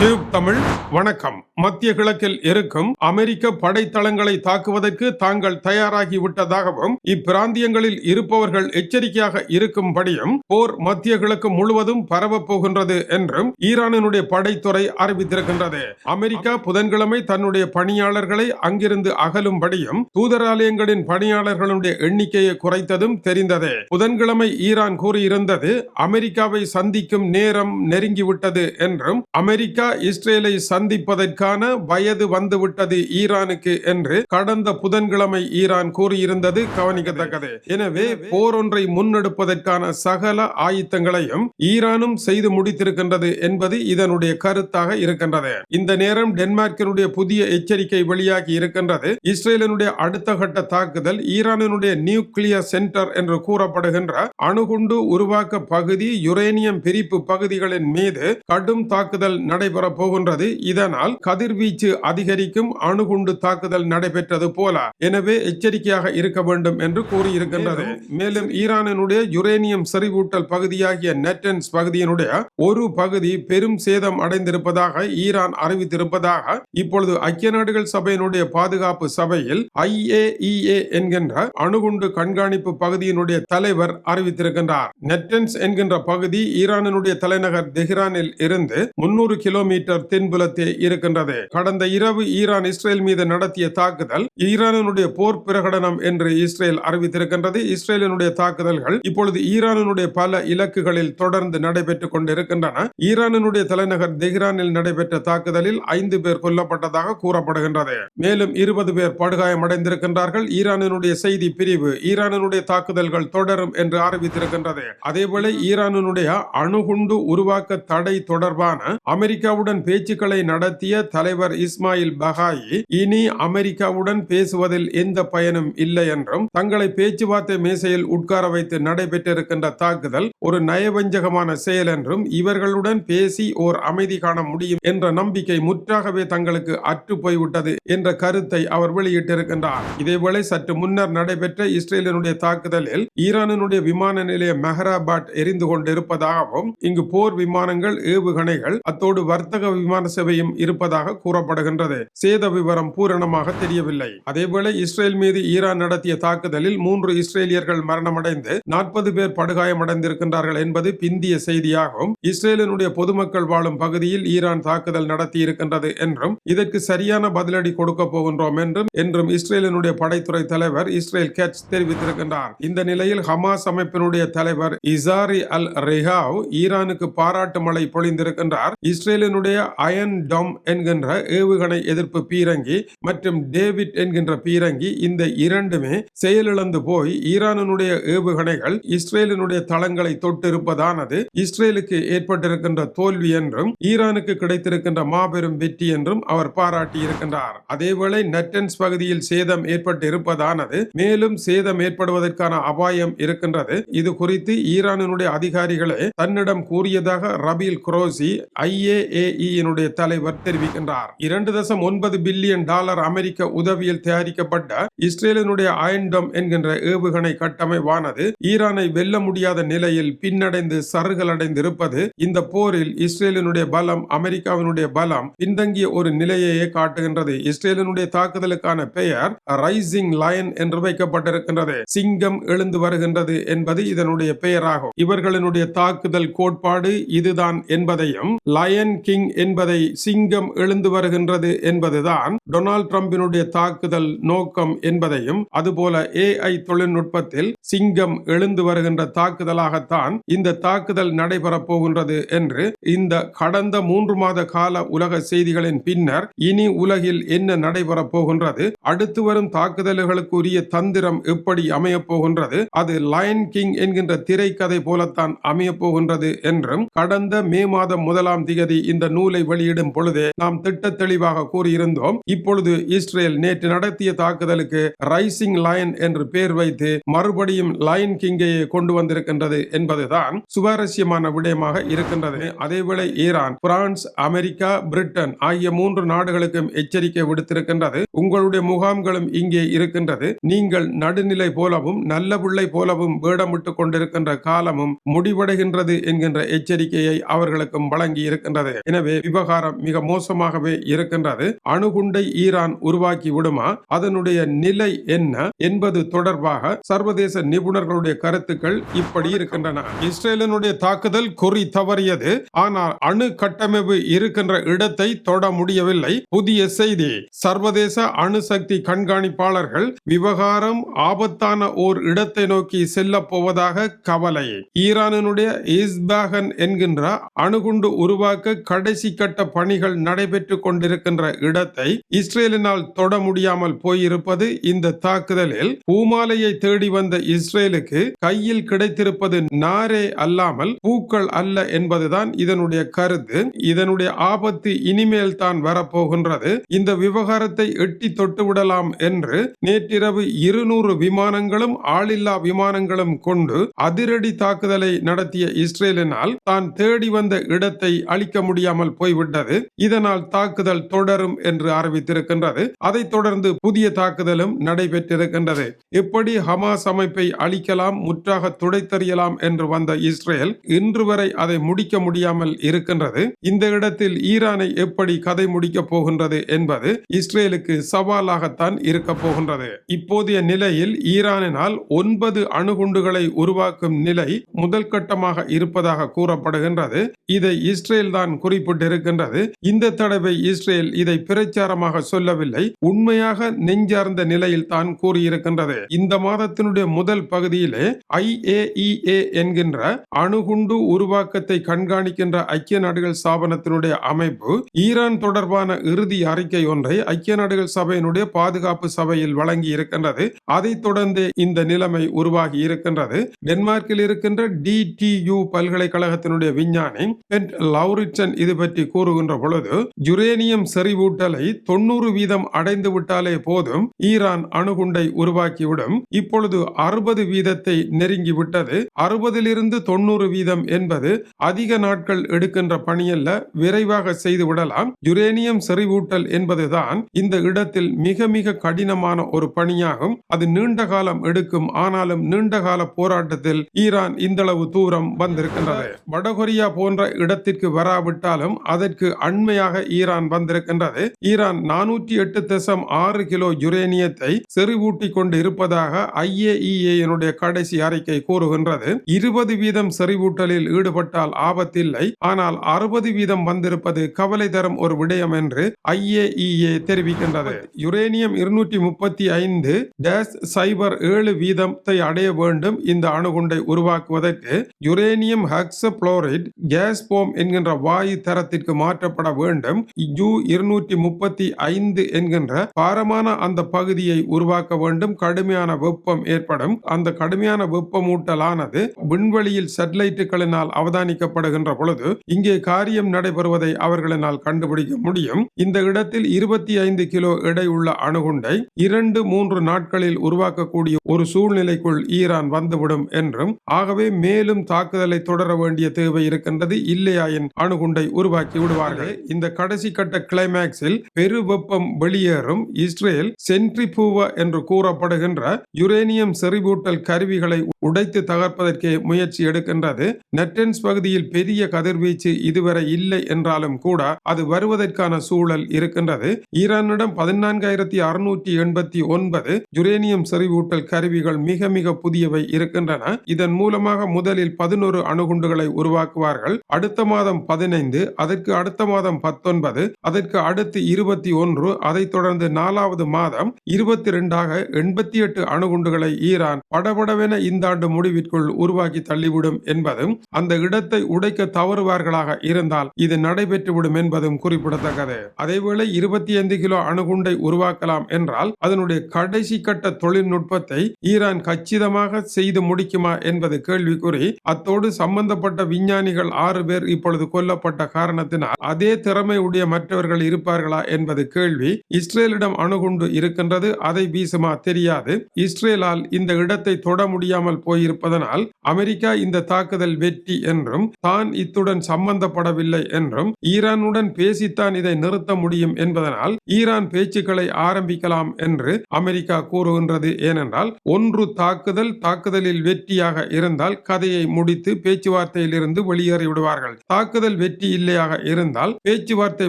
Tube Tamil வணக்கம். மத்திய கிழக்கில் இருக்கும் அமெரிக்க படைத்தளங்களை தாக்குவதற்கு தாங்கள் தயாராகி விட்டதாகவும் இப்பிராந்தியங்களில் இருப்பவர்கள் எச்சரிக்கையாக இருக்கும்படியும் போர் மத்திய கிழக்கு முழுவதும் பரவப் போகின்றது என்றும் ஈரானினுடைய படைத்துறை அறிவித்திருக்கின்றது. அமெரிக்கா புதன்கிழமை தன்னுடைய பணியாளர்களை அங்கிருந்து அகலும்படியும் தூதராலயங்களின் பணியாளர்களுடைய எண்ணிக்கையை குறைத்ததும் தெரிந்தது. புதன்கிழமை ஈரான் கூறியிருந்தது அமெரிக்காவை சந்திக்கும் நேரம் நெருங்கிவிட்டது என்றும் அமெரிக்கா இஸ்ரேலை சந்திப்பதற்கான வயது வந்துவிட்டது ஈரானுக்கு என்று கடந்த புதன்கிழமை ஈரான் கூறியிருந்தது. கவனிக்கத்தக்கது. எனவே போர் ஒன்றை முன்னெடுப்பதற்கான சகல ஆயுத்தங்களையும் ஈரானும் செய்து முடித்திருக்கின்றது என்பது இதனுடைய கருத்தாக இருக்கின்றது. இந்த நேரம் டென்மார்க்கினுடைய புதிய எச்சரிக்கை வெளியாகி இருக்கின்றது. இஸ்ரேலினுடைய அடுத்த கட்ட தாக்குதல் ஈரானினுடைய நியூக்ளியர் சென்டர் என்று கூறப்படுகின்ற அணுகுண்டு உருவாக்க பகுதி யுரேனியம் பிரிப்பு பகுதிகளின் மீது கடும் தாக்குதல் நடைபெற போகின்றது இதனால் கதிர்வீச்சு அதிகரிக்கும் அணுகுண்டு தாக்குதல் நடைபெற்றது போல. எனவே எச்சரிக்கையாக இருக்க வேண்டும் என்று கூறியிருக்கின்றது. மேலும் ஈரானினுடைய யுரேனியம் செறிவூட்டல் பகுதியாகிய நெட்டன்ஸ் பகுதியினுடைய ஒரு பகுதி பெரும் சேதம் அடைந்திருப்பதாக ஈரான் அறிவித்திருப்பதாக இப்பொழுது ஐக்கிய நாடுகள் சபையினுடைய பாதுகாப்பு சபையில் ஐஏஇஏ என்கின்ற அணுகுண்டு கண்காணிப்பு பகுதியினுடைய தலைவர் அறிவித்திருக்கின்றார். நெட்டன்ஸ் என்கின்ற பகுதி ஈரானினுடைய தலைநகர் தெஹ்ரானில் இருந்து முன்னூறு கிலோமீட்டர் கிலோமீட்டர் தென்புலத்தே இருக்கின்றது. கடந்த இரவு ஈரான் இஸ்ரேல் மீது நடத்திய தாக்குதல் ஈரானினுடைய போர் பிரகடனம் என்று இஸ்ரேல் அறிவித்திருக்கின்றது. இஸ்ரேலினுடைய தாக்குதல்கள் இப்பொழுது ஈரானினுடைய பல இலக்குகளில் தொடர்ந்து நடைபெற்றுக் கொண்டிருக்கின்றன. ஈரானினுடைய தலைநகர் தெஹ்ரானில் நடைபெற்ற தாக்குதலில் ஐந்து பேர் கொல்லப்பட்டதாக கூறப்படுகின்றது. மேலும் இருபது பேர் படுகாயமடைந்திருக்கின்றார்கள் ஈரானினுடைய செய்தி பிரிவு ஈரானினுடைய தாக்குதல்கள் தொடரும் என்று அறிவித்திருக்கின்றது. அதேபோல ஈரானினுடைய அணுகுண்டு உருவாக்க தடை தொடர்பான அமெரிக்கா அமெரிக்காவுடன் பேச்சுக்களை நடத்திய தலைவர் இஸ்மாயில் பஹாயி இனி அமெரிக்காவுடன் பேசுவதில் எந்த பயனும் இல்லை என்றும் தங்களை பேச்சுவார்த்தை மேசையில் உட்கார வைத்து நடைபெற்றிருக்கின்ற தாக்குதல் ஒரு நயவஞ்சகமான செயல் என்றும் இவர்களுடன் பேசி ஓர் அமைதி காண முடியும் என்ற நம்பிக்கை முற்றாகவே தங்களுக்கு அற்று போய்விட்டது என்ற கருத்தை அவர் வெளியிட்டிருக்கின்றார். இதேவேளை சற்று முன்னர் நடைபெற்ற இஸ்ரேலினுடைய தாக்குதலில் ஈரானினுடைய விமான நிலைய மெஹராபாத் எரிந்து கொண்டிருப்பதாகவும் இங்கு போர் விமானங்கள் ஏவுகணைகள் அத்தோடு வர்த்தக விமான சேவையும் இருப்பதாக கூறப்படுகின்றது. சேத விவரம் பூரணமாக தெரியவில்லை. அதேவேளை இஸ்ரேல் மீது ஈரான் நடத்திய தாக்குதலில் மூன்று இஸ்ரேலியர்கள் மரணமடைந்து நாற்பது பேர் படுகாயமடைந்திருக்கின்றார்கள் என்பது பிந்திய செய்தியாகும். இஸ்ரேலினுடைய பொதுமக்கள் வாழும் பகுதியில் ஈரான் தாக்குதல் நடத்தியிருக்கின்றது என்றும் இதற்கு சரியான பதிலடி கொடுக்க போகின்றோம் என்றும் என்றும் இஸ்ரேலினுடைய படைத்துறை தலைவர் இஸ்ரேல் கேட்ச் தெரிவித்திருக்கின்றார். இந்த நிலையில் ஹமாஸ் அமைப்பினுடைய தலைவர் இசாரி அல் ரெஹாவ் ஈரானுக்கு பாராட்டு மழை பொழிந்திருக்கின்றார். இஸ்ரேலின் இஸ்ரேலினுடைய அயன் டம் என்கின்ற ஏவுகணை எதிர்ப்பு பீரங்கி மற்றும் டேவிட் என்கின்ற பீரங்கி இந்த இரண்டுமே செயலிழந்து போய் ஈரானுடைய ஏவுகணைகள் இஸ்ரேலினுடைய தளங்களை தொட்டிருப்பதானது இஸ்ரேலுக்கு ஏற்பட்டிருக்கின்ற தோல்வி என்றும் ஈரானுக்கு கிடைத்திருக்கின்ற மாபெரும் வெற்றி என்றும் அவர் பாராட்டியிருக்கின்றார். அதேவேளை நெட்டன்ஸ் பகுதியில் சேதம் ஏற்பட்டு இருப்பதானது மேலும் சேதம் ஏற்படுவதற்கான அபாயம் இருக்கின்றது. இது குறித்து ஈரானினுடைய அதிகாரிகளே தன்னிடம் கூறியதாக ரபீல் குரோசி ஐஏஏ ஐஏஏஇனுடைய தலைவர் தெரிவிக்கின்றார். இரண்டு தசம் ஒன்பது பில்லியன் டாலர் அமெரிக்க உதவியில் தயாரிக்கப்பட்ட இஸ்ரேலினுடைய அயன்டம் என்கின்ற ஏவுகணை கட்டமைப்பானது ஈரானை வெல்ல முடியாத நிலையில் பின்னடைந்து சருகலடைந்து இருப்பது இந்த போரில் இஸ்ரேலினுடைய பலம் அமெரிக்காவினுடைய பலம் பின்தங்கிய ஒரு நிலையையே காட்டுகின்றது. இஸ்ரேலினுடைய தாக்குதலுக்கான பெயர் ரைசிங் லயன் என்று வைக்கப்பட்டிருக்கின்றது. சிங்கம் எழுந்து வருகின்றது என்பது இதனுடைய பெயராகும். இவர்களினுடைய தாக்குதல் கோட்பாடு இதுதான் என்பதையும் லயன் கிங் என்பதை சிங்கம் எழுந்து வருகின்றது என்பதுதான் டொனால்ட் ட்ரம்பினுடைய தாக்குதல் நோக்கம் என்பதையும் அதுபோல ஏஐ தொழில்நுட்பத்தில் சிங்கம் எழுந்து வருகின்ற தாக்குதலாகத்தான் இந்த தாக்குதல் நடைபெறப் போகின்றது என்று இந்த கடந்த மூன்று மாத கால உலக செய்திகளின் பின்னர் இனி உலகில் என்ன நடைபெறப் போகின்றது அடுத்து வரும் தாக்குதல்களுக்கு உரிய தந்திரம் எப்படி அமையப் போகின்றது அது லயன் கிங் என்கின்ற திரைக்கதை போலத்தான் அமையப் போகின்றது என்றும் கடந்த மே மாதம் முதலாம் திகதி இந்த நூலை வெளியிடும் பொழுதே நாம் திட்ட தெளிவாக கூறியிருந்தோம். இப்பொழுது இஸ்ரேல் நேற்று நடத்திய தாக்குதலுக்கு ரைசிங் லயன் என்று பெயர் வைத்து மறுபடியும் லயன் கிங்கையை கொண்டு வந்திருக்கின்றது என்பதுதான் சுவாரஸ்யமான விடயமாக இருக்கின்றது. அதேவேளை ஈரான் பிரான்ஸ் அமெரிக்கா பிரிட்டன் ஆகிய மூன்று நாடுகளுக்கும் எச்சரிக்கை விடுத்திருக்கின்றது. உங்களுடைய முகாம்களும் இங்கே இருக்கின்றது. நீங்கள் நடுநிலை போலவும் நல்ல பிள்ளை போலவும் வேடமிட்டுக் கொண்டிருக்கின்ற காலமும் முடிவடைகின்றது என்கின்ற எச்சரிக்கையை அவர்களுக்கும் வழங்கி இருக்கின்றது எனவே விவகாரம் மிக மோசமாகவே இருக்கின்றது. அணுகுண்டை ஈரான் உருவாக்கி விடுமா? அதனுடைய நிலை என்ன? என்பது தொடர்பாக சர்வதேச நிபுணர்களுடைய கருத்துக்கள் இப்படி இருக்கின்றன. இஸ்ரேலினுடைய தாக்குதல் குறி தவறியது. ஆனால் அணு கட்டமைப்பு இருக்கின்ற இடத்தை தொட முடியவில்லை. புதிய செய்தி. சர்வதேச அணுசக்தி கண்காணிப்பாளர்கள் விவகாரம் ஆபத்தான ஓர் இடத்தை நோக்கி செல்ல போவதாக கவலை. ஈரானினுடைய இஸ்பாகன் என்கின்ற அணுகுண்டு உருவாக்க கடைசி கட்ட பணிகள் நடைபெற்றுக் கொண்டிருக்கின்ற இடத்தை இஸ்ரேலினால் தொட முடியாமல் போயிருப்பது இந்த தாக்குதலில் பூமாலையை தேடி வந்த இஸ்ரேலுக்கு கையில் கிடைத்திருப்பது நாரே அல்லாமல் பூக்கள் அல்ல என்பதுதான் இதனுடைய கருத்து. இதனுடைய ஆபத்து இனிமேல் தான் வரப்போகின்றது. இந்த விவகாரத்தை எட்டி தொட்டு விடலாம் என்று நேற்றிரவு இருநூறு விமானங்களும் ஆளில்லா விமானங்களும் கொண்டு அதிரடி தாக்குதலை நடத்திய இஸ்ரேலினால் தான் தேடி வந்த இடத்தை அழிக்க முடியாமல் போய்விட்டது. இதனால் தாக்குதல் தொடரும் என்று அறிவித்திருக்கின்றது. அதைத் தொடர்ந்து புதிய தாக்குதலும் நடைபெற்றிருக்கின்றது. இப்படி ஹமாஸ் அமைப்பை அழிக்கலாம் முற்றாக துடைத்தறியலாம் என்று வந்த இஸ்ரேல் இன்று வரை அதை முடிக்க முடியாமல் இருக்கின்றது. இந்த இடத்தில் ஈரானை எப்படி கதை முடிக்கப் போகின்றது என்பது இஸ்ரேலுக்கு சவாலாகத்தான் இருக்க போகின்றது. இப்போதைய நிலையில் ஈரானினால் ஒன்பது அணுகுண்டுகளை உருவாக்கும் நிலை முதல் கட்டமாக இருப்பதாக கூறப்படுகின்றது. இதை இஸ்ரேல் தான் மூடிப்பட்டிருக்கின்றது இந்த தடவை இஸ்ரேல் இதை பிரச்சாரமாக சொல்லவில்லை. உண்மையாக நெஞ்சார்ந்த நிலையில் தான் கூறியிருக்கின்றது. இந்த மாதத்தினுடைய முதல் பகுதியிலே ஐஏஇஏ என்கின்ற அணுகுண்டு உருவாக்கத்தை கண்காணிக்கின்ற ஐக்கிய நாடுகள் ஸ்தாபனத்தினுடைய அமைப்பு ஈரான் தொடர்பான இறுதி அறிக்கை ஒன்றை ஐக்கிய நாடுகள் சபையினுடைய பாதுகாப்பு சபையில் வழங்கி இருக்கின்றது அதைத் தொடர்ந்து இந்த நிலைமை உருவாகி இருக்கின்றது. டென்மார்க்கில் இருக்கின்ற டி டி யூ பல்கலைக்கழகத்தினுடைய விஞ்ஞானி பென்ட் லவுரிட்சன் இது பற்றி கூறுகின்ற பொழுது யுரேனியம் செறிவூட்டலை தொண்ணூறு வீதம் அடைந்து விட்டாலே போதும் ஈரான் அணுகுண்டை உருவாக்கிவிடும். இப்பொழுது அறுபது வீதத்தை நெருங்கிவிட்டது அறுபதிலிருந்து தொண்ணூறு வீதம் என்பது அதிக நாட்கள் எடுக்கின்ற பணியல்ல விரைவாக செய்து விடலாம். யுரேனியம் செறிவூட்டல் என்பதுதான் இந்த இடத்தில் மிக மிக கடினமான ஒரு பணியாகும். அது நீண்ட காலம் எடுக்கும். ஆனாலும் நீண்ட கால போராட்டத்தில் ஈரான் இந்தளவு தூரம் வந்திருக்கின்றது. வடகொரியா போன்ற இடத்திற்கு வராவிட்டால் வராவிட்டாலும் அதற்கு அண்மையாக ஈரான் வந்திருக்கின்றது. ஈரான் நானூற்றி எட்டு தசம் ஆறு கிலோ யுரேனியத்தை செறிவூட்டி கொண்டு இருப்பதாக ஐஏஇஏனுடைய கடைசி அறிக்கை கூறுகின்றது. இருபது வீதம் செறிவூட்டலில் ஈடுபட்டால் ஆபத்தில்லை. ஆனால் அறுபது வீதம் வந்திருப்பது கவலை தரும் ஒரு விடயம் என்று ஐஏஇஏ தெரிவிக்கின்றது. யுரேனியம் இருநூற்றி முப்பத்தி ஐந்து டேஸ் சைபர் ஏழு வீதத்தை அடைய வேண்டும் இந்த அணுகுண்டை உருவாக்குவதற்கு யுரேனியம் ஹெக்ஸப்ளோரைட் கேஸ் போம் என்கின்ற வாயு தரத்திற்கு மாற்றப்பட வேண்டும். யு இருநூற்றி முப்பத்தி ஐந்து என்கின்ற பாரமான அந்த பகுதியை உருவாக்க வேண்டும். கடுமையான வெப்பம் ஏற்படும். அந்த கடுமையான வெப்பமூட்டலானது விண்வெளியில் சேட்டலைட்டுகளினால் அவதானிக்கப்படுகின்ற பொழுது இங்கே காரியம் நடைபெறுவதை அவர்களினால் கண்டுபிடிக்க முடியும். இந்த இடத்தில் இருபத்தி ஐந்து கிலோ எடை உள்ள அணுகுண்டை இரண்டு மூன்று நாட்களில் உருவாக்கக்கூடிய ஒரு சூழ்நிலைக்குள் ஈரான் வந்துவிடும் என்றும் ஆகவே மேலும் தாக்குதலை தொடர வேண்டிய தேவை இருக்கின்றது. இல்லையாயின் அணுகுண்டை உருவாக்கி விடுவார்கள். இந்த கடைசி கட்ட கிளைமேக்ஸில் பெரு வெப்பம் வெளியேறும். இஸ்ரேல் சென்ட்ரிபூவ என்று கூறப்படுகின்ற யுரேனியம் செறிவூட்டல் கருவிகளை உடைத்து தகர்ப்பதற்கே முயற்சி எடுக்கின்றது. நெட்டன்ஸ் பகுதியில் பெரிய கதிர்வீச்சு இதுவரை இல்லை என்றாலும் கூட அது வருவதற்கான சூழல் இருக்கின்றது. ஈரானிடம் பதினான்காயிரத்தி அறுநூற்றி எண்பத்தி ஒன்பது யுரேனியம் செறிவூட்டல் கருவிகள் மிக மிக புதியவை இருக்கின்றன. இதன் மூலமாக முதலில் பதினோரு அணுகுண்டுகளை உருவாக்குவார்கள். அடுத்த மாதம் பதினைந்து அதற்கு அடுத்த மாதம் பத்தொன்பது அதற்கு அடுத்து இருபத்தி ஒன்று அதைத் தொடர்ந்து நாலாவது மாதம் இருபத்தி ரெண்டாக எண்பத்தி எட்டு அணுகுண்டுகளை ஈரான் படபடவென இந்த ஆண்டு முடிவிற்குள் உருவாக்கி தள்ளிவிடும் என்பதும் அந்த இடத்தை உடைக்க தவறுவார்களாக இருந்தால் இது நடைபெற்றுவிடும் என்பதும் குறிப்பிடத்தக்கது. அதேவேளை இருபத்தி ஐந்து கிலோ அணுகுண்டை உருவாக்கலாம் என்றால் அதனுடைய கடைசி கட்ட தொழில்நுட்பத்தை ஈரான் கச்சிதமாக செய்து முடிக்குமா என்பது கேள்விக்குறி அத்தோடு சம்பந்தப்பட்ட விஞ்ஞானிகள் ஆறு பேர் இப்பொழுது கொல்லப்பட்ட காரணத்தினால் அதே திறமை உடைய மற்றவர்கள் இருப்பார்களா என்பது கேள்வி. இஸ்ரேலிடம் அணுகுண்டு இருக்கின்றது அதை வீசுமா தெரியாது. இஸ்ரேலால் இந்த இடத்தை தொட முடியாமல் போயிருப்பதனால் அமெரிக்கா இந்த தாக்குதல் வெற்றி என்றும் தான் இத்துடன் சம்பந்தப்படவில்லை என்றும் ஈரானுடன் பேசித்தான் இதை நிறுத்த முடியும் என்பதனால் ஈரான் பேச்சுக்களை ஆரம்பிக்கலாம் என்று அமெரிக்கா கூறுகின்றது. ஏனென்றால் ஒன்று தாக்குதல் தாக்குதலில் வெற்றியாக இருந்தால் கதையை முடித்து பேச்சுவார்த்தையிலிருந்து வெளியேறி விடுவார்கள் தாக்குதல் வெற்றி இல்லையாக இருந்தால் பேச்சுவார்த்தை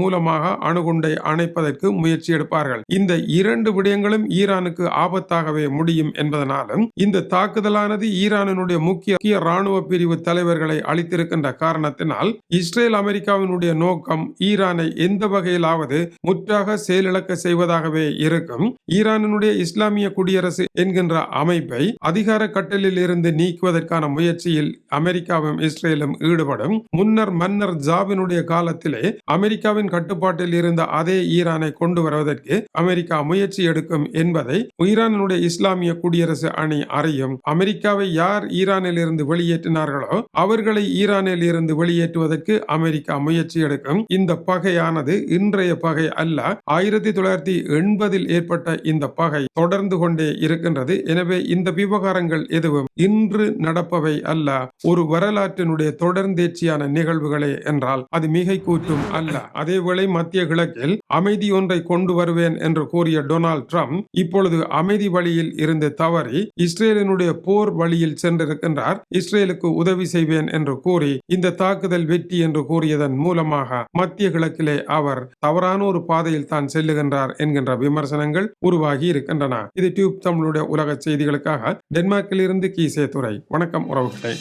மூலமாக அணுகுண்டை அணைப்பதற்கு முயற்சி எடுப்பார்கள். இந்த இரண்டு விடயங்களும் ஈரானுக்கு ஆபத்தாகவே முடியும் என்பதனாலும் இந்த தாக்குதலானது ஈரானினுடைய முக்கிய ராணுவ பிரிவு தலைவர்களை அளித்திருக்கின்ற காரணத்தினால் இஸ்ரேல் அமெரிக்காவினுடைய நோக்கம் ஈரானை எந்த வகையிலாவது முற்றாக செயலிழக்க செய்வதாகவே இருக்கும். ஈரானினுடைய இஸ்லாமிய குடியரசு என்கின்ற அமைப்பை அதிகார கட்டலில் இருந்து நீக்குவதற்கான முயற்சியில் அமெரிக்காவும் இஸ்ரேலும் ஈடுபடும். முன்னர் மன்னர் ஜாப் ஷாவினுடைய காலத்திலே அமெரிக்காவின் கட்டுப்பாட்டில் இருந்த அதே ஈரானை கொண்டு வருவதற்கு அமெரிக்கா முயற்சி எடுக்கும் என்பதை ஈரானுடைய இஸ்லாமிய குடியரசு அணி அறியும். அமெரிக்காவை யார் ஈரானில் இருந்து வெளியேற்றினார்களோ அவர்களை ஈரானில் இருந்து வெளியேற்றுவதற்கு அமெரிக்கா முயற்சி எடுக்கும். இந்த பகையானது இன்றைய பகை அல்ல ஆயிரத்தி தொள்ளாயிரத்தி எண்பதில் ஏற்பட்ட இந்த பகை தொடர்ந்து கொண்டே இருக்கின்றது. எனவே இந்த விவகாரங்கள் எதுவும் இன்று நடப்பவை அல்ல ஒரு வரலாற்றினுடைய தொடர்ந்தேர்ச்சியான நிகழ்வுகளே என்றால். என்றால் அது மிகை கூற்றும் அல்ல. அதேவேளை மத்திய கிழக்கில் அமைதி ஒன்றை கொண்டு வருவேன் என்று கூறிய டொனால்ட் ட்ரம்ப் இப்பொழுது அமைதி வழியில் இருந்து தவறி இஸ்ரேலினுடைய போர் வழியில் சென்றிருக்கின்றார். இஸ்ரேலுக்கு உதவி செய்வேன் என்று கூறி இந்த தாக்குதல் வெற்றி என்று கூறியதன் மூலமாக மத்திய கிழக்கிலே அவர் தவறான ஒரு பாதையில் தான் செல்லுகின்றார் என்கின்ற விமர்சனங்கள் உருவாகி இருக்கின்றன. இது டியூப் தமிழுடைய உலக செய்திகளுக்காக டென்மார்க்கில் இருந்து கீசே துறை வணக்கம் உறவுகளை.